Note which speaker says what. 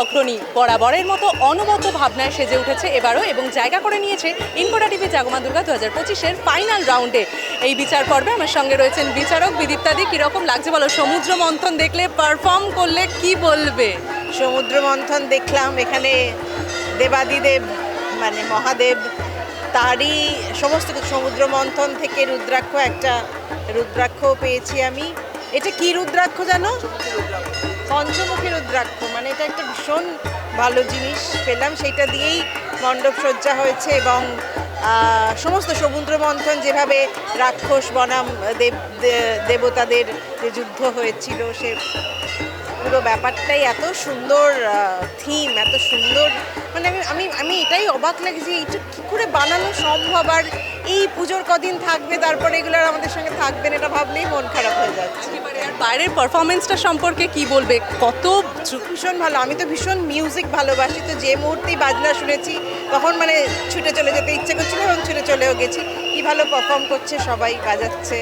Speaker 1: অগ্রণী। বরাবরের মতো অনবদ্য ভাবনায় সেজে উঠেছে এবারও এবং জায়গা করে নিয়েছে ইনকোটা টিভি জাগমা দুর্গা দু হাজার পঁচিশের ফাইনাল রাউন্ডে এই বিচার পর্বে আমার সঙ্গে রয়েছেন বিচারক বিদীপ্তাদি কীরকম লাগছে বলো? সমুদ্র মন্থন দেখলে পারফর্ম করলে কি বলবে?
Speaker 2: সমুদ্র মন্থন দেখলাম, এখানে দেবাদিদেব মানে মহাদেব, তারই সমস্ত সমুদ্র মন্থন থেকে রুদ্রাক্ষ, একটা রুদ্রাক্ষ পেয়েছি আমি। এটা কি রুদ্রাক্ষ জানো? পঞ্চমুখী রুদ্রাক্ষ। মানে এটা একটা ভীষণ ভালো জিনিস পেলাম। সেইটা দিয়েই মণ্ডপ সজ্জা হয়েছে এবং সমস্ত সমুদ্র মন্থন যেভাবে রাক্ষস বনাম, দেব দেবতাদের যে যুদ্ধ হয়েছিল সে পুরো ব্যাপারটাই এত সুন্দর থিম এত সুন্দর। মানে আমি আমি আমি এটাই অবাক লাগে যে এটা কী করে বানানো সম্ভব? আর এই পুজোর কদিন থাকবে তারপরে এগুলো আর আমাদের সঙ্গে থাকবে না এটা ভাবলেই মন খারাপ হয়ে যাচ্ছে।
Speaker 1: বাইরের পারফরমেন্সটা সম্পর্কে কি বলবে? কত
Speaker 2: ভীষণ ভালো। আমি তো ভীষণ মিউজিক ভালোবাসি তো যে মুহূর্তেই বাজনা শুনেছি তখন মানে ছুটে চলে যেতে ইচ্ছে করছিল এবং ছুটে চলেও গেছি। কি ভালো পারফর্ম করছে সবাই বাজাচ্ছে।